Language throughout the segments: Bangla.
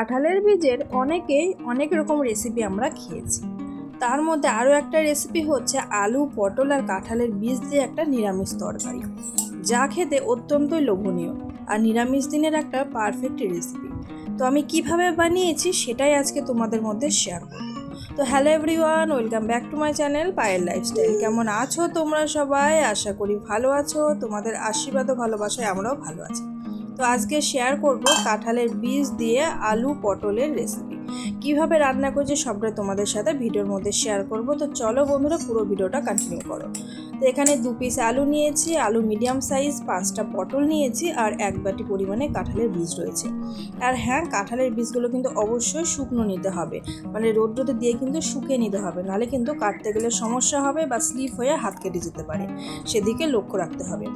কাঁঠালের বীজের অনেকেই অনেক রকম রেসিপি আমরা খেয়েছি। তার মধ্যে আরও একটা রেসিপি হচ্ছে আলু, পটল আর কাঁঠালের বীজ দিয়ে একটা নিরামিষ তরকারি, যা খেতে অত্যন্তই লোভনীয় আর নিরামিষ দিনের একটা পারফেক্ট রেসিপি তো আমি কীভাবে বানিয়েছি সেটাই আজকে তোমাদের মধ্যে শেয়ার করব। তো hello everyone welcome back to my channel পায়ের লাইফস্টাইল কেমন আছো তোমরা সবাই? আশা করি ভালো আছো। তোমাদের আশীর্বাদ ভালোবাসায় আমরাও ভালো আছি। তো আজকে শেয়ার করব কাঁঠালের বীজ দিয়ে আলু পটলের রেসিপি কীভাবে রান্না করছি সবটা তোমাদের সাথে ভিডিওর মধ্যে শেয়ার করব। তো চলো বন্ধুরা পুরো ভিডিওটা কন্টিনিউ করো। তো এখানে দু পিস আলু নিয়েছি, আলু মিডিয়াম সাইজ পাঁচটা পটল নিয়েছি আর এক বাটি পরিমাণে কাঁঠালের বীজ রয়েছে। আর হ্যাঁ কাঁঠালের বীজগুলো কিন্তু অবশ্যই শুকনো নিতে হবে। মানে রোদ রোদে দিয়ে কিন্তু শুকিয়ে নিতে হবে। নাহলে কিন্তু কাটতে গেলে সমস্যা হবে বা স্লিপ হয়ে হাত কেটে যেতে পারে। সেদিকে লক্ষ্য রাখতে হবে।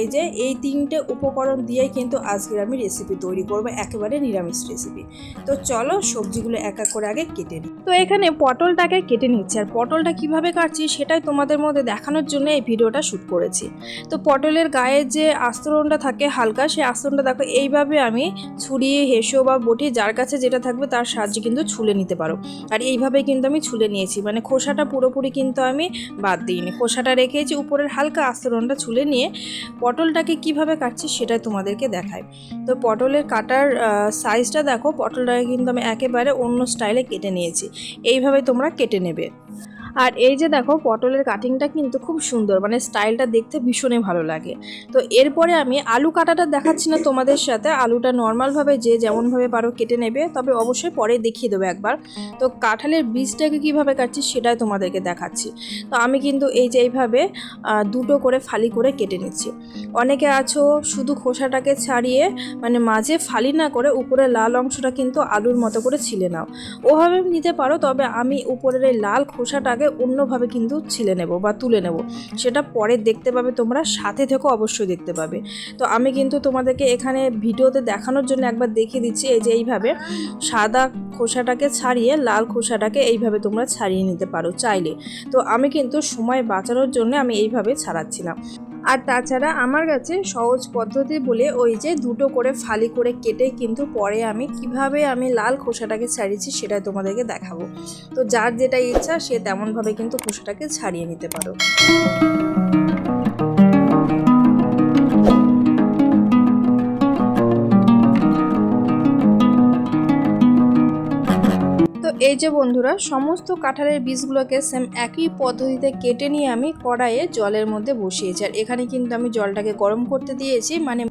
এই যে এই তিনটে উপকরণ দিয়েই কিন্তু আজকের আমি রেসিপি তৈরি করব, একেবারে নিরামিষ রেসিপি তো চলো সবজিগুলো এক এক করে আগে কেটে নিই। তো এখানে পটলটাকে কেটে নিচ্ছি, আর পটলটা কীভাবে কাটছি সেটাই তোমাদের মধ্যে দেখানোর জন্য এই ভিডিওটা শ্যুট করেছি। তো পটলের গায়ে যে আস্তরণটা থাকে হালকা, সেই আস্তরণটা দেখো, এইভাবে আমি ছুরি, হেসো বা বটি যার কাছে যেটা থাকবে তার সাহায্যে কিন্তু ছুলে নিতে পারো। আর এইভাবে কিন্তু আমি ছুলে নিয়েছি মানে খোসাটা পুরোপুরি কিন্তু আমি বাদ দিইনি। খোসাটা রেখেছি উপরের হালকা আস্তরণটা ছুলে নিয়ে পটলটাকে কীভাবে কাটছি সেটাই তোমাদেরকে দেখায় তো পটলের কাটার সাইজটা দেখো, পটলটাকে কিন্তু আমি একেবারে অন্য স্টাইলে কেটে নিয়েছি। এইভাবে তোমরা কেটে নেবে। আর এই যে দেখো, পটলের কাটিংটা কিন্তু খুব সুন্দর মানে স্টাইলটা দেখতে ভীষণই ভালো লাগে। তো এরপরে আমি আলু কাটাটা দেখাচ্ছি না তোমাদের সাথে, আলুটা নর্মালভাবে যে যেমনভাবে পারো কেটে নেবে, তবে অবশ্যই পরে দেখিয়ে দেবো একবার। তো কাঁঠালের বীজটাকে কীভাবে কাটছি সেটাই তোমাদেরকে দেখাচ্ছি। তো আমি কিন্তু এই যে এইভাবে দুটো করে ফালি করে কেটে নিচ্ছি। অনেকে আছো শুধু খোসাটাকে ছাড়িয়ে মানে মাঝে ফালি না করে উপরের লাল অংশটা কিন্তু আলুর মতো করে ছিলে নাও। ওভাবে নিতে পারো, তবে আমি উপরের এই লাল খোসাটাকে অন্যভাবে কিন্তু ছিলে নেব বা তুলে নেব। সেটা পরে দেখতে পাবে তোমরা, সাথে থেকেও অবশ্যই দেখতে পাবে। তো আমি কিন্তু তোমাদেরকে এখানে ভিডিওতে দেখানোর জন্য একবার দেখিয়ে দিচ্ছি, এই যে এইভাবে সাদা খোসাটাকে ছাড়িয়ে লাল খোসাটাকে এইভাবে তোমরা ছাড়িয়ে নিতে পারো চাইলে। তো আমি কিন্তু সময় বাঁচানোর জন্য আমি এইভাবে ছাড়াচ্ছিলাম। আর তাছাড়া আমার কাছে সহজ পদ্ধতি বলে ওই যে দুটো করে ফালি করে কেটে কিন্তু পরে আমি কীভাবে আমি লাল খোসাটাকে ছাড়িয়েছি সেটা তোমাদেরকে দেখাবো। তো যার যেটা ইচ্ছা সে তেমনভাবে কিন্তু খোসাটাকে ছাড়িয়ে নিতে পারো। এই যে বন্ধুরা, সমস্ত কাঁঠালের বীজগুলোকে সেম একই পদ্ধতিতে কেটে নিয়ে আমি কড়াইয়ে জলের মধ্যে বসিয়েছি। আর এখানে কিন্তু আমি জলটাকে গরম করতে দিয়েছি। মানে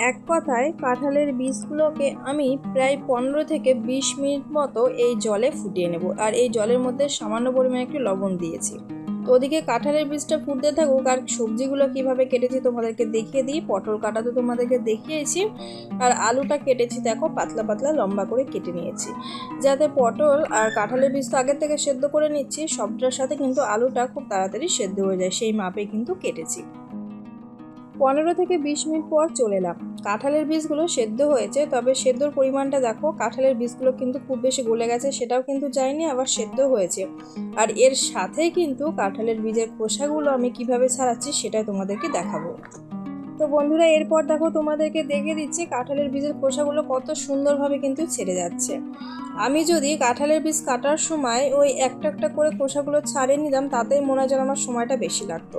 এক কথায় কাঁঠালের বীজগুলোকে আমি প্রায় পনেরো থেকে বিশ মিনিট মতো এই জলে ফুটিয়ে নেব। আর এই জলের মধ্যে সামান্য পরিমাণে একটু লবণ দিয়েছি। তো ওদিকে কাঁঠালের বীজটা ফুটতে থাকুক, আর সবজিগুলো কীভাবে কেটেছি তোমাদেরকে দেখিয়ে দিই। পটল কাটা তো তোমাদেরকে দেখিয়েছি, আর আলুটা কেটেছি দেখো, পাতলা পাতলা লম্বা করে কেটে নিয়েছি। যাতে পটল আর কাঁঠালের বীজ তো আগের থেকে সেদ্ধ করে নিচ্ছি, সবটার সাথে কিন্তু আলুটা খুব তাড়াতাড়ি সেদ্ধ হয়ে যায়, সেই মাপে কিন্তু কেটেছি। পনেরো থেকে বিশ মিনিট পর চলে এলাম। কাঁঠালের বীজগুলো সেদ্ধ হয়েছে, তবে সেদ্ধর পরিমাণটা দেখো, কাঁঠালের বীজগুলো কিন্তু খুব বেশি গলে গেছে, সেটাও কিন্তু যায়নি, আবার সেদ্ধ হয়েছে। আর এর সাথে কিন্তু কাঁঠালের বীজের খোসাগুলো আমি কীভাবে ছাড়াচ্ছি সেটাই তোমাদেরকে দেখাবো। তো বন্ধুরা, এরপর দেখো তোমাদেরকে দেখে দিচ্ছি কাঁঠালের বীজের খোসাগুলো কত সুন্দরভাবে কিন্তু ছেড়ে যাচ্ছে। আমি যদি কাঁঠালের বীজ কাটার সময় ওই একটা একটা করে খোসাগুলো ছাড়িয়ে নিতাম, তাতেই মনে হয় আমার সময়টা বেশি লাগতো।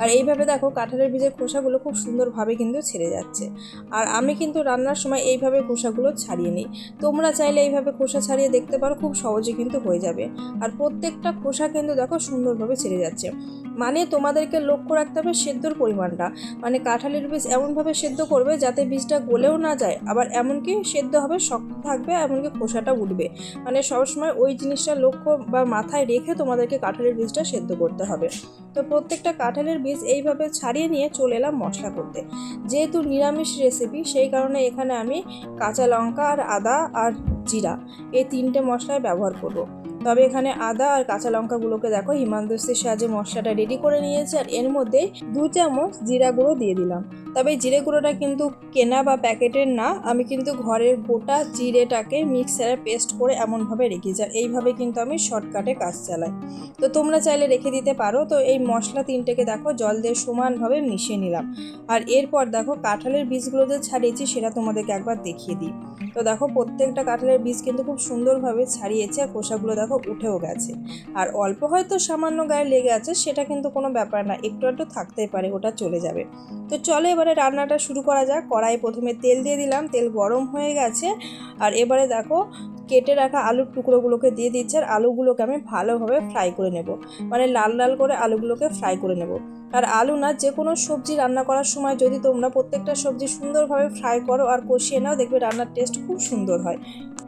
আর এইভাবে দেখো কাঁঠালের বীজের খোসাগুলো খুব সুন্দরভাবে কিন্তু ছেড়ে যাচ্ছে। আর আমি কিন্তু রান্নার সময় এইভাবে খোসাগুলো ছাড়িয়ে নিই। তোমরা চাইলে এইভাবে খোসা ছাড়িয়ে দেখতে পারো, খুব সহজে কিন্তু হয়ে যাবে। আর প্রত্যেকটা খোসা কিন্তু দেখো সুন্দরভাবে ছেড়ে যাচ্ছে। মানে তোমাদেরকে লক্ষ্য রাখতে হবে সেদ্ধর পরিমাণটা। মানে কাঁঠালের বীজ এমনভাবে সেদ্ধ করবে যাতে বীজটা গলেও না যায়, আবার এমনকি সেদ্ধ হবে, শক্ত থাকবে, এমনকি খোসাটা উঠবে। মানে সবসময় ওই জিনিসটা লক্ষ্য বা মাথায় রেখে তোমাদেরকে কাঁঠালের বীজটা সেদ্ধ করতে হবে। তো প্রত্যেকটা কাঁঠালের বীজ এইভাবে ছাড়িয়ে নিয়ে চলে এলাম মশলা করতে। যেহেতু নিরামিষ রেসিপি সেই কারণে এখানে আমি কাঁচা লঙ্কা আর আদা আর জিরা এই তিনটে মশলাই ব্যবহার করব। তবে এখানে আদা আর কাঁচা লঙ্কাগুলোকে দেখো হিমান্দস্তির সাহায্যে মশলাটা রেডি করে নিয়েছি আর এর মধ্যে দু চামচ জিরা গুঁড়ো দিয়ে দিলাম। তবে জিরে গুঁড়োটা কিন্তু কেনা বা প্যাকেটের না, আমি কিন্তু ঘরের গোটা জিরেটাকে মিক্সারে পেস্ট করে এমনভাবে রেখে যাই এইভাবে কিন্তু আমি শর্টকাটে কাজ চালাই। তো তোমরা চাইলে রেখে দিতে পারো। তো এই মশলা তিনটেকে দেখো, জল দিয়ে সমানভাবে মিশিয়ে নিলাম। আর এরপর দেখো, কাঁঠালের বীজগুলো যে ছাড়িয়েছি, সেটা তোমাদেরকে একবার দেখিয়ে দিই। তো দেখো, প্রত্যেকটা কাঁঠালের বীজ কিন্তু খুব সুন্দরভাবে ছাড়িয়েছে আর খোসাগুলো দেখো, উঠেও গেছে। আর অল্প হয়তো সামান্য গায়ে লেগে আছে, সেটা কিন্তু কোনো ব্যাপার না, একটু একটু থাকতেই পারে, ওটা চলে যাবে। তো চলো এবারে রান্নাটা শুরু করা যাক। কড়াই প্রথমে তেল দিয়ে দিলাম। তেল গরম হয়ে গেছে। আর এবারে দেখো, কেটে রাখা আলুর টুকরোগুলোকে দিয়ে দিচ্ছে। আর আলুগুলোকে আমি ভালোভাবে ফ্রাই করে নেব। মানে লাল লাল করে আলুগুলোকে ফ্রাই করে নেব। আর আলু না যে কোনো সবজি রান্না করার সময় যদি তোমরা প্রত্যেকটা সবজি সুন্দরভাবে ফ্রাই করো আর কষিয়ে নাও, দেখবে রান্নার টেস্ট খুব সুন্দর হয়।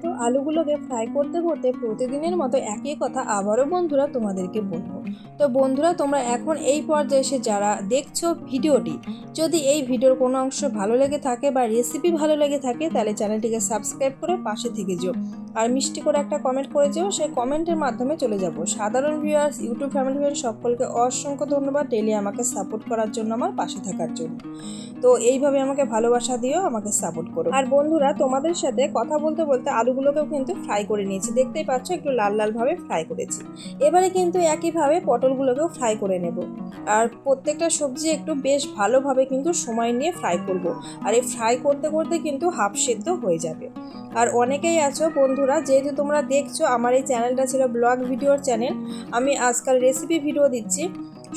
তো আলুগুলোকে ফ্রাই করতে করতে প্রতিদিনের মতো একই কথা আবারও বন্ধুরা তোমাদেরকে বলব। তো বন্ধুরা, তোমরা এখন এই পর্যায়ে এসে যারা দেখছ ভিডিওটি, যদি এই ভিডিওর কোনো অংশ ভালো লেগে থাকে বা রেসিপি ভালো লেগে থাকে, তাহলে চ্যানেলটিকে সাবস্ক্রাইব করে পাশে থেকে যেও। আর মিষ্টি করে একটা কমেন্ট করে যেও, সেই কমেন্টের মাধ্যমে চলে যাব। সাধারণ ভিউয়ার্স ইউটিউব ফ্যামিলি ভিউয়ার্স সকলকে অসংখ্য ধন্যবাদ। ডেলি আমাকে সাপোর্ট করার জন্য আমার পাশে থাকার জন্য। তো এইভাবে আমাকে ভালোবাসা দিও আমাকে সাপোর্ট করো। আর বন্ধুরা, তোমাদের সাথে কথা বলতে বলতে আলুগুলোকেও কিন্তু ফ্রাই করে নিয়েছি। দেখতেই পাচ্ছ, একটু লাল লালভাবে ফ্রাই করেছি। এবারে কিন্তু একইভাবে পটলগুলোকেও ফ্রাই করে নেব। আর প্রত্যেকটা সবজি একটু বেশ ভালোভাবে কিন্তু সময় নিয়ে ফ্রাই করব। আর এই ফ্রাই করতে করতে কিন্তু হাফ সেদ্ধ হয়ে যাবে। আর অনেকেই আছো বন্ধুরা, যেহেতু তোমরা দেখছ, আমার এই চ্যানেলটা ছিল ব্লগ ভিডিওর চ্যানেল আমি আজকাল রেসিপি ভিডিও দিচ্ছি।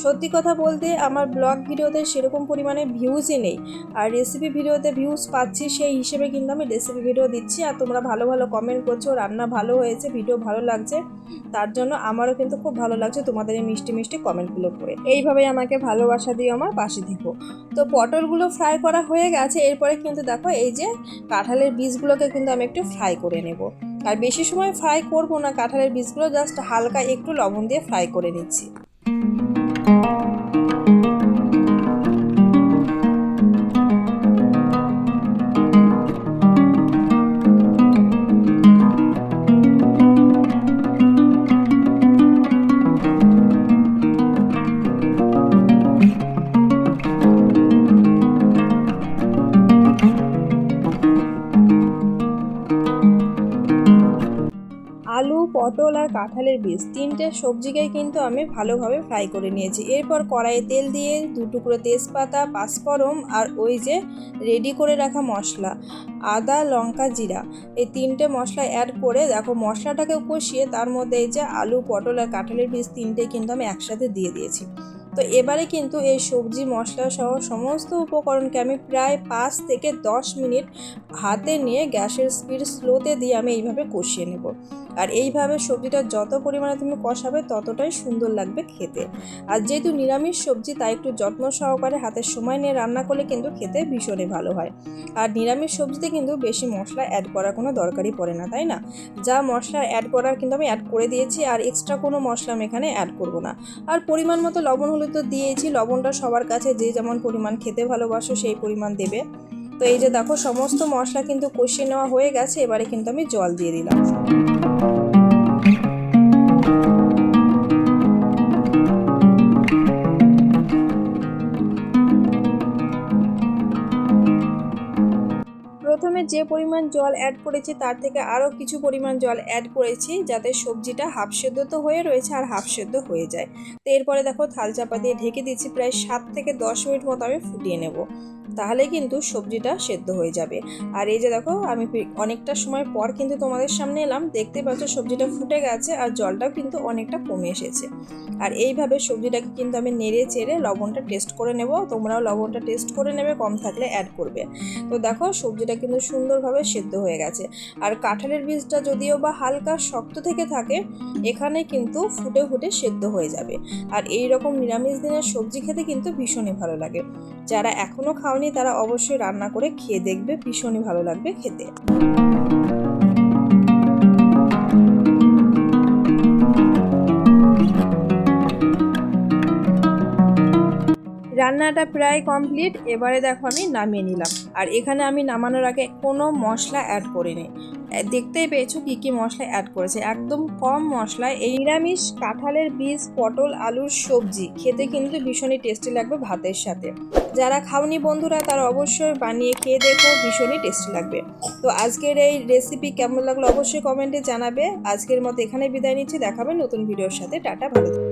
সত্যি কথা বলতে আমার ব্লগ ভিডিওতে সেরকম পরিমাণে ভিউজই নেই। আর রেসিপি ভিডিওতে ভিউজ পাচ্ছি সেই হিসেবে কিন্তু আমি রেসিপি ভিডিও দিচ্ছি। আর তোমরা ভালো ভালো কমেন্ট করছ, রান্না ভালো হয়েছে ভিডিও ভালো লাগছে, তার জন্য আমারও কিন্তু খুব ভালো লাগছে তোমাদের এই মিষ্টি মিষ্টি কমেন্টগুলো পড়ে। এইভাবেই আমাকে ভালোবাসা দিয়ে আমার পাশে থেকো। তো পটলগুলো ফ্রাই করা হয়ে গেছে, এরপরে কিন্তু দেখো এই যে কাঁঠালের বীজগুলোকে কিন্তু আমি একটু ফ্রাই করে নেব। আর বেশি সময় ফ্রাই করব না, কাঁঠালের বীজগুলো জাস্ট হালকা একটু লবণ দিয়ে ফ্রাই করে নিচ্ছি। পটল আর কাঁঠালের বীজ। তিনটে সবজিকেই কিন্তু আমি ভালোভাবে ফ্রাই করে নিয়েছি। এরপর কড়াইয়ে তেল দিয়ে দু টুকরো তেজপাতা, পাঁচফোড়ন আর ওই যে রেডি করে রাখা মশলা, আদা, লঙ্কা, জিরা। এই তিনটে মশলা অ্যাড করে দেখো মশলাটাকে কষিয়ে তার মধ্যে এই যে আলু, পটল আর কাঁঠালের বীজ তিনটে কিন্তু আমি একসাথে দিয়ে দিয়েছি। তো এবারে কিন্তু এই সবজি, মশলা সহ সমস্ত উপকরণকে আমি প্রায় পাঁচ থেকে দশ মিনিট হাতে নিয়ে গ্যাসের স্পিড স্লোতে দিয়ে আমি এইভাবে কষিয়ে নেব। আর এইভাবে সবজিটা যত পরিমাণে তুমি কষাবে ততটাই সুন্দর লাগবে খেতে। আর যেহেতু নিরামিষ সবজি, তাই একটু যত্ন সহকারে হাতের সময় নিয়ে রান্না করলে কিন্তু খেতে ভীষণই ভালো হয়। আর নিরামিষ সবজিতে কিন্তু বেশি মশলা অ্যাড করার কোনো দরকারই পড়ে না, তাই না? যা মশলা অ্যাড করার কিন্তু আমি অ্যাড করে দিয়েছি, আর এক্সট্রা কোনো মশলা আমি এখানে অ্যাড করব না। আর পরিমাণ মতো লবণ হলুদ তো দিয়েছি, লবণটা সবার কাছে যে যেমন পরিমাণ খেতে ভালোবাসো সেই পরিমাণ দেবে। তো এই যে দেখো, সমস্ত মশলা কিন্তু কষিয়ে নেওয়া হয়ে গেছে, এবারে কিন্তু আমি জল দিয়ে দিলাম। যে পরিমাণ জল অ্যাড করেছি, তার থেকে আরও কিছু পরিমাণ জল অ্যাড করেছি যাতে সবজিটা হাফ সেদ্ধ তো হয়ে রয়েছে আর হাফ সেদ্ধ হয়ে যায়। তো এরপরে দেখো থাল চাপা দিয়ে ঢেকে দিচ্ছি প্রায় সাত থেকে দশ মিনিট মতো আমি ফুটিয়ে নেব। তাহলে কিন্তু সবজিটা সেদ্ধ হয়ে যাবে। আর এই যে দেখো, আমি অনেকটা সময় পর কিন্তু তোমাদের সামনে এলাম। দেখতে পাচ্ছ সবজিটা ফুটে গেছে আর জলটাও কিন্তু অনেকটা কমে এসেছে। আর এইভাবে সবজিটাকে কিন্তু আমি নেড়ে চেড়ে লবণটা টেস্ট করে নেব। তোমরাও লবণটা টেস্ট করে নেবে, কম থাকলে অ্যাড করবে। তো দেখো, সবজিটা কিন্তু সুন্দরভাবে সেদ্ধ হয়ে গেছে। আর কাঁঠালের বীজটা যদিও বা হালকা শক্ত থেকে থাকে, এখানে কিন্তু ফুটে ফুটে সেদ্ধ হয়ে যাবে। আর এই রকম নিরামিষ দিনের সবজি খেতে কিন্তু ভীষণই ভালো লাগে। যারা এখনও খাওনি তারা অবশ্যই রান্না করে খেয়ে দেখবে ভীষণই ভালো লাগবে খেতে। রান্নাটা প্রায় কমপ্লিট। এবারে দেখো আমি নামিয়ে নিলাম। আর এখানে আমি নামানোর আগে কোনো মশলা অ্যাড করিনি। দেখতেই পেয়েছ কী কী মশলা অ্যাড করেছে। একদম কম মশলায় এই নিরামিষ কাঁঠালের বীজ, পটল, আলুর সবজি, খেতে কিন্তু ভীষণই টেস্টি লাগবে ভাতের সাথে। যারা খাওনি বন্ধুরা, তারা অবশ্যই বানিয়ে খেয়ে দেখো, ভীষণই টেস্টি লাগবে। তো আজকের এই রেসিপি কেমন লাগল অবশ্যই কমেন্টে জানাবে। আজকের মতো এখানে বিদায় নিচ্ছি। দেখাবে নতুন ভিডিওর সাথে। টাটা, ভালো।